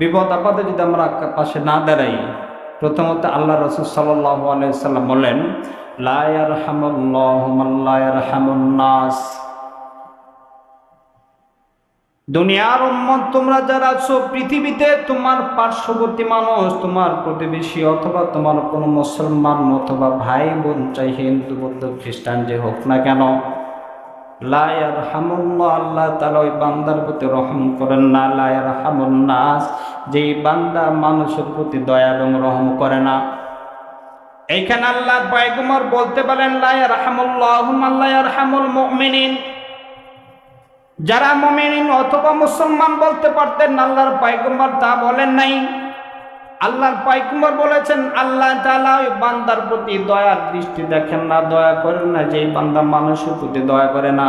বিপদ আপদে যদি আমরা পাশে না দাঁড়াই, প্রথমত আল্লাহ রসুল সাল্লাহ বলেন দুনিয়ার উম্মত, তোমরা যারা আছো, পৃথিবীতে তোমার পার্শ্ববর্তী মানুষ, তোমার প্রতিবেশী অথবা তোমার কোনো মুসলমান অথবা ভাই বোন চাই হিন্দু, বৌদ্ধ, খ্রিস্টান, যে হোক না কেন লায়ার হামুল্লাহ আল্লাহ তালা ওই বান্দার প্রতি রহম করেন না। লায়ার হামুন্নাস যেই বান্দা মানুষের প্রতি দয়া এবং রহম করে না। এইখানে আল্লাহ পায়কুমার বলতে পারেন লায়ার হামুল্লাহ আল্লাহ হামুল মুমিনিন। যারা মমিনিন অথবা মুসলমান বলতে পারতেন আল্লাহর পায়কুম্বর তা বলেন নাই। আল্লাহর পায়কুম্বর বলেছেন, আল্লাহ তাআলা ওই বান্দার প্রতি দয়ার দৃষ্টি দেখেন না, দয়া করেন না। যেই বান্দা মানুষের প্রতি দয়া করে না,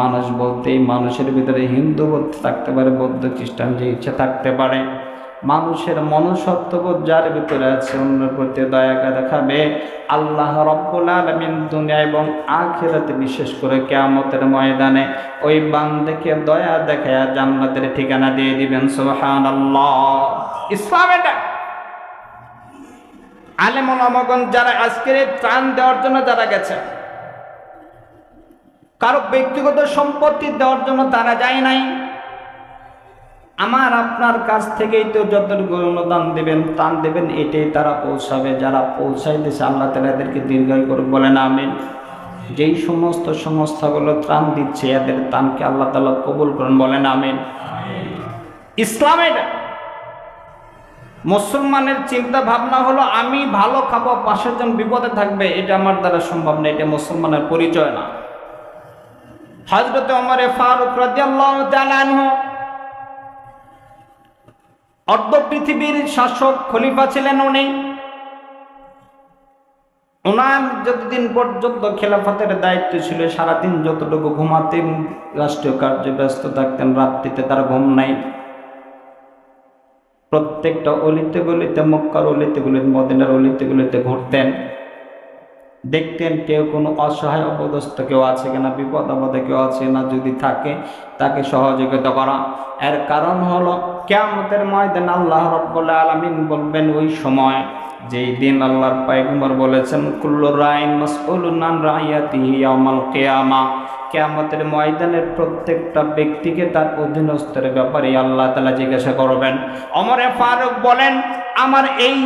মানুষ বলতে মানুষের ভিতরে হিন্দু বলতে থাকতে পারে, বৌদ্ধ খ্রিস্টান যে ইচ্ছে থাকতে পারে। মানুষের মনুষ্যত্ববোধ যার ভিতরে আছে, অন্যের প্রতি দয়াকে দেখাবে। আল্লাহ রব্বুল আলমিন দুনিয়া এবং আখেরাতে, বিশেষ করে কেয়ামতের ময়দানে ওই বান্দেকে দয়া দেখায় জান্নাতের ঠিকানা দিয়ে দিবেন। সুবহান আল্লাহ ইসলাম এটা আলেমুল আমগন যারা আজকের ত্রাণ দেওয়ার জন্য যারা গেছে, কারও ব্যক্তিগত সম্পত্তি দেওয়ার জন্য তারা যায় নাই। আমার আপনার কাছ থেকেই তো যতটুকু অনুদান দেবেন, ত্রাণ দেবেন, এটাই তারা পৌঁছাবে। যারা পৌঁছাই পৌঁছাইতেছে, আল্লাহ তালা এদেরকে দীর্ঘায়ু করে বলেন আমিন। যেই সমস্ত সংস্থাগুলো ত্রাণ দিচ্ছে, এদের ত্রাণকে আল্লাহ তালা কবুল করেন, বলেন আমিন। ইসলাম এটা মুসলমানের চিন্তা ভাবনা হলো, আমি ভালো খাব, পাশের জন বিপদে থাকবে, এটা আমার দ্বারা সম্ভব না, এটা মুসলমানের পরিচয় না। হজরত অমরে ফারুক রাজিয়াল্লাহ অর্ধ পৃথিবীর শাসক খলিফা ছিলেন উনি। ওনার যতদিন পর্যন্ত খেলাফতের দায়িত্ব ছিল, সারাদিন যতটুকু ঘুমাতেন, রাষ্ট্রীয় কার্যে ব্যস্ত থাকতেন, রাত্রিতে তার ঘুম নাই। প্রত্যেকটা অলিতে গলিতে মক্কার অলিতে গলিতে মদিনার অলিতে গলিতে ঘুরতেন। দেখতেন কেউ কোনো অসহায় অপদস্থ কেউ আছে কিনা, বিপদ আপদে কেউ আছে না, যদি থাকে তাকে সহযোগিতা করা। এর কারণ হলো, কেয়ামতের ময়দান আল্লাহ রব্বুল্লাহ আলমিন বলবেন ওই সময়, যেই দিন আল্লাহর পাইগুমর বলেছেন, কুল্লু রাইন মাসউলুনান রাইয়াতিহি ইয়াউমাল কিয়ামা। কেয়ামতের ময়দানের প্রত্যেকটা ব্যক্তিকে তার অধীনস্থের ব্যাপারে আল্লাহ তালা জিজ্ঞাসা করবেন। অমরে ফারুক বলেন, আমার এই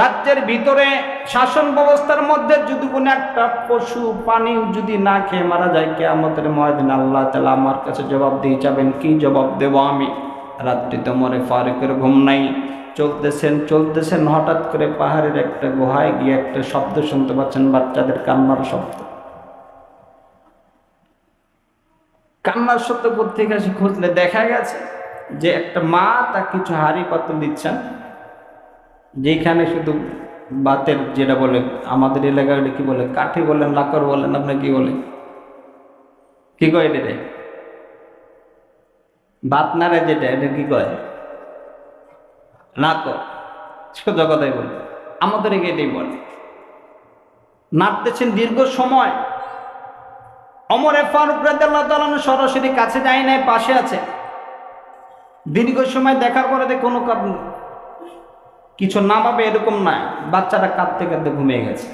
রাজ্যের ভিতরে শাসন ব্যবস্থার মধ্যে যদি কোনো একটা পশু পানি যদি না খেয়ে মারা যায়, কেয়ামতের ময়দান আল্লাহ তালা আমার কাছে জবাব দিয়ে যাবেন, কি জবাব দেব আমি? রাত্রিতে মরে ফারুকের ঘুম নাই। চলতেছেন চলতেছেন, হঠাৎ করে পাহাড়ের একটা গুহায় গিয়ে একটা শব্দ শুনতে পাচ্ছেন, বাচ্চাদের কান্নার শব্দ। কান্নার শব্দ কোথেকে আসে খুঁজলে দেখা গেছে যে একটা মা তার কিছু হাড়ি পাতল দিচ্ছেন, যেখানে শুধু বাতের যেটা বলে, আমাদের এলাকায় কি বলে, কাঠি বলেন লাকর বলেন, আপনি কি বলে? কি কয় এটা? বাত নাড়ে যেটা, এটা কি কয়? তো সোজা কথাই বলে আমাদের এটাই বলে। নাড়তেছেন দীর্ঘ সময়। অমরে ফারুক তালানো সরাসরি কাছে যায় নাই, পাশে আছে। দীর্ঘ সময় দেখার পরে দেখ কোনো কিছু নামাবে এরকম নাই, বাচ্চাটা কাঁদতে কাঁদতে ঘুমিয়ে গেছে।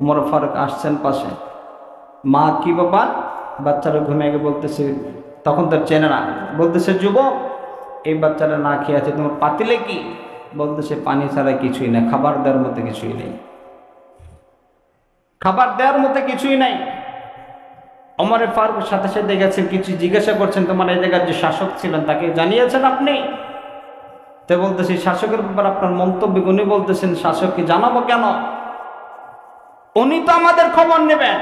ওমর ফারুক আসছেন পাশে। মা, কি বাবা বাচ্চারা ঘুমিয়ে গিয়ে বলতেছে, তখন তার চেনে না। বলতেছে, যুবক, এই বাচ্চাটা না খেয়ে আছে, তোমার পাতিলে কি? বলতেছে, পানি ছাড়া কিছুই না খাবার দেওয়ার মতো কিছুই নেই। খাবার দেওয়ার মতো কিছুই নাই। অমরে ফারুক সাথে সাথে গেছেন, কিছু জিজ্ঞাসা করছেন, তোমার এই জায়গার যে শাসক ছিলেন, তাকে জানিয়েছেন আপনি? তো বলতেছি, শাসকের ব্যাপার আপনার মন্তব্য উনি বলতেছেন, শাসককে জানাব কেন? উনি তো আমাদের খবর নেবেন।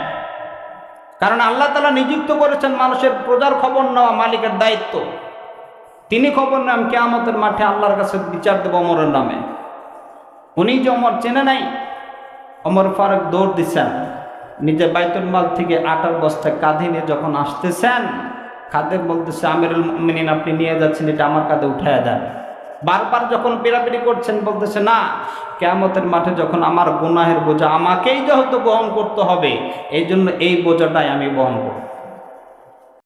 কারণ আল্লাহ তালা নিযুক্ত করেছেন মানুষের প্রজার খবর নেওয়া, মালিকের দায়িত্ব। তিনি খবর নেন, কেয়ামতের মাঠে আল্লাহর কাছে বিচার দেব অমরের নামে। উনি যে অমর চেনে নাই অমর ফারুক দৌড় দিচ্ছেন। নিজে বাইতুল মাল থেকে আটার বস্তা কাঁধে নিয়ে যখন আসতেছেন কাঁধে বলতেছে, আমিরুল মিনিন আপনি নিয়ে যাচ্ছেন, এটা আমার কাঁধে উঠায় দেন। বারবার যখন পেরাপিরি করছেন, বলতেছে, না, কেয়ামতের মাঠে যখন আমার গুনাহের বোঝা আমাকেই যেহেতু বহন করতে হবে এই জন্য এই বোঝাটাই আমি বহন করব।